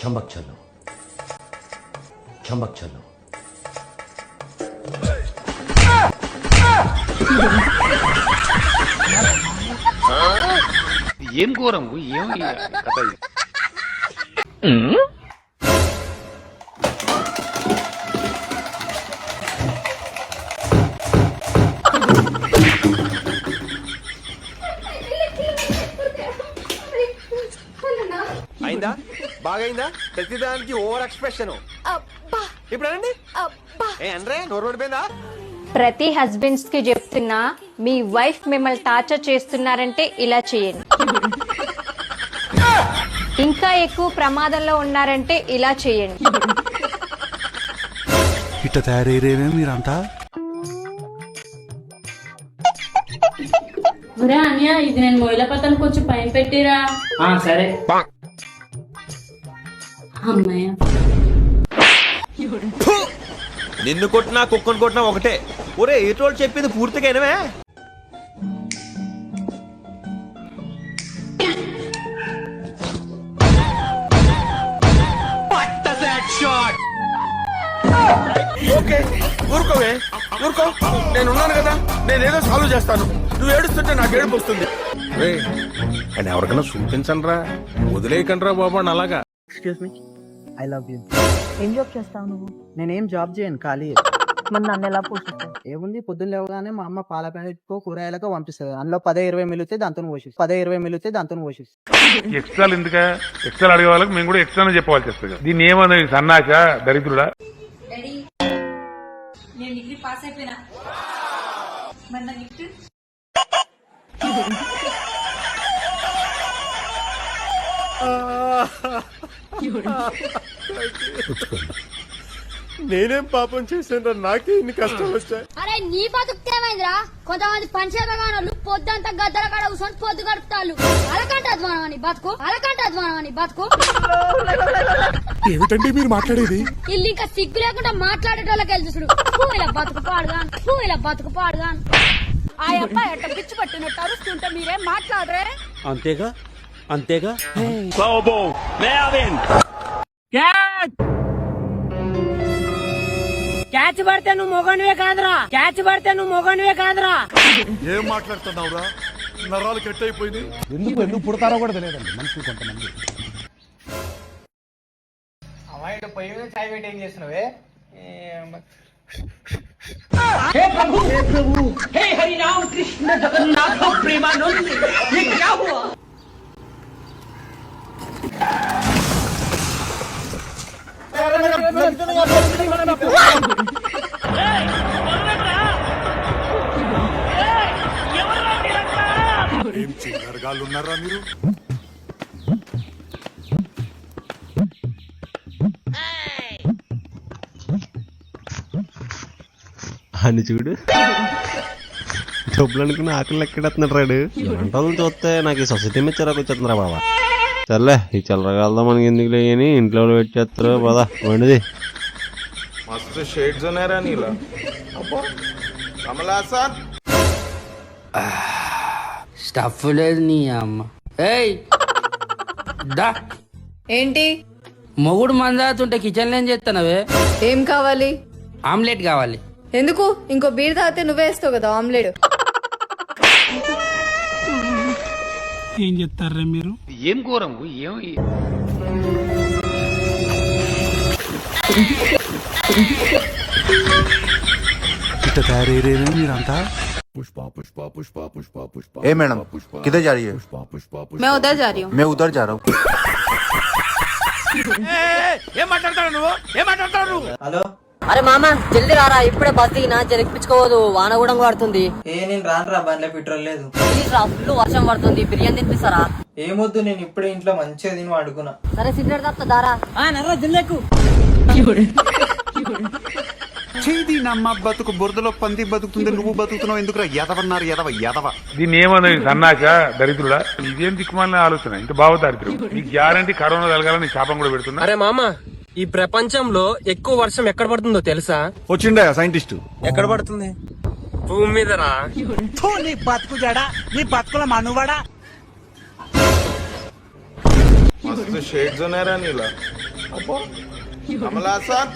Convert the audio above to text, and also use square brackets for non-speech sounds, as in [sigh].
చంబక్ చలో చంబక్ చలో ఏం ఘోరము ఏం కథ ఇది? అయిందా బాగైందా? ప్రతిదానికి ఓవర్ ఎక్స్ప్రెషన్. ఇప్పుడు అనండి. ఏ అనరే నోరు పడిపోయిందా ప్రతి హస్బెండ్స్కి చెప్తున్నా మీ వైఫ్ మిమ్మల్ని టార్చర్ చేస్తున్నారంటే ఇలా చేయండి. ఇంకా ఎక్కువ ప్రమాదంలో ఉన్నారంటే ఇలా చేయండి. ఇట్ట తయారయ్యేమే మీరంతా? ఒరే అన్య ఇది నేను మొయిల పతనికి వచ్చి పైన పెట్టిరా. సరే. అమ్మాయ. నిన్ను కొట్టినా కుక్కను కొట్టినా ఒకటే. ఒరే ఏటోళ్ళు చెప్పింది పూర్తిగా ఓకే ఊరుకోవే ఊరుకో. నేను ఉన్నాను కదా నేను ఏదో సాల్వ్ చేస్తాను. నువ్వు ఏడుస్తుంటే నాకు ఏడుపు వస్తుంది. అని ఎవరికైనా చూపించండి రా వదిలేయకండి రా బాబు అలాగా. Excuse me I love you ఏం జాబ్ చేస్తావు నువ్వు? నేనేం జాబ్ చేయను ఖాళీ మరి నన్ను ఎలా పోషిస్తావు? ఏముంది పొద్దున్న లేవగానే మా అమ్మ పాల ప్యాకెట్కో కూరగాయలకో పంపిస్తుంది. అందులో పదే ఇరవై మిలితే దాంతో పోషిస్తుంది పదే ఇరవై మిలితే దాంతో పోషిస్తుంది ఎక్స్ట్రాలు ఎందుక? ఎక్స్ట్రాలు అడిగే వాళ్ళకి మేము కూడా ఎక్స్ట్రానే చెప్పాల్సి వస్తుంది. దీన్ని ఏమన్నా సన్నాస దరిద్రుడా? నేను డిగ్రీ పాస్ అయిపోయినా. మరి నా గిఫ్ట్ [laughs] నేనేం పాపం చేశాను నాకే ఇన్ని కష్టాలు వచ్చాయి. అరే నీ బతుకుతేమైందిరా కొంతమంది పంచాయతగానోళ్ళు పొద్దంతా గద్దల కాడ కూర్చొని పొద్దు గడుపుతాళ్ళు. అలకంట అధ్వానం అని బతుకు. అలకంట అధ్వానం అని బతుకు. ఏమిటండి మీరు మాట్లాడేది? ఇల్లు ఇంకా సిగ్గు లేకుండా మాట్లాడేటోళ్ళకి వెళ్ళి చూడు ఇలా బతుకు పాడుగాను. ఫూ ఇలా బతుకు పాడుగాను. ఆ అబ్బాయి అట్ట పిచ్చి పట్టినట్టు అరుస్తుంటే మీరేం మాట్లాడరే? అంతేగా? అంతేగా? క్యాచ్! పడితే నువ్వు మొగనివే కాదురా. క్యాచ్ పడితే నువ్వు మొగనివే కాదురా. ఏం మాట్లాడుతున్నావురా? నరాలు కట్ అయిపోయింది ఎందుకు ఎందుకు పుడతారో కూడా తెలియదండి. మనుషులు కొంతమంది. అమ్మాయి పొయ్యి మీద చాయ్ పెట్టి ఏం చేస్తున్నావే ఏం ఉన్నారా మీరు? అని చూడు. డబ్బులు అనుకుని ఆకలి ఎక్కడెత్తున్నాడు రాడు. వంటలు చూస్తే నాకు ఈ సొసైటీ మీద చిరాకు వచ్చేస్తుందిరా బాబా సర్లే ఈ చిల్లరగాలతో మనకి ఎందుకు లేని ఇంట్లో వాళ్ళు వెయిట్ చేస్తారు. పదా వండిది. మస్తు షేడ్స్ ఉన్నారా నీలో. అబ్బో కమలాసన్ స్టఫ్ లేదు నీ అమ్మ. ఏయ్! దా. ఏంటి? మొగుడు మందాతుంటే కిచెన్ ఏం చేస్తున్నావే? ఏం కావాలి? ఆమ్లెట్ కావాలి. ఎందుకు? ఇంకో బీర్ తాగితే నువ్వే వేస్తావు కదా ఆమ్లెట్. ఏం చెప్తారా మీరు? ఏం ఘోరము ఏం ఇట్ట తయారయ్యేమే మీరంతా? पुष्पा पुष्पा पुष्पा पुष्पा पुष्पा ए मैडम किधर जा रही है पुष्पा पुष्पा मैं उधर जा रही हूँ मैं उधर जा रहा हूँ ఏం మాట్లాడతాడు నువ్వు ఏం మాట్లాడతాడు నువ్వు హలో అరే మామ జల్దీ రారా ఇప్పుడే బస్ దిగినా జరగపించుకోవద్దు వాన కూడా పడుతుంది ఏ నేను రాను రా బండ్లో పెట్రోల్ లేదు ప్లీజ్ రా ఫుల్ వర్షం పడుతుంది బిర్యానీ తినిపిస్తారా ఏమొద్దు నేను ఇప్పుడే ఇంట్లో మంచిగా తిని వండుకున్నా సరే సిగరెట్ తప్ప దారా నర్రా జల్లేకు [laughs] చేది నమ్మ బతుకు బురదలో పంది బతుకుతుంది నువ్వు బతుకుతున్నావు ఎందుకురా ఎదవన్నారు ఎదవ ఎదవ దీన్ని ఏమన్నా సన్నాస దరిద్రుడా? ఇదేం దిక్కుమాలిన ఆలోచన? ఇంత బావ దారిద్ర్యం నీకు గ్యారంటీ కరోనా కలగాలని శాపం కూడా పెడుతున్నా? అరే మామ ఈ ప్రపంచంలో ఎక్కువ వర్షం ఎక్కడ పడుతుందో తెలుసా? వచ్చిండే సైంటిస్ట్. ఎక్కడ పడుతుంది? భూమి మీదరా? నీ బతుకు జడా నీ బతుకుల మనువాడా. మస్తు షేడ్స్ ఉన్నారా నీలో. కమలాసన్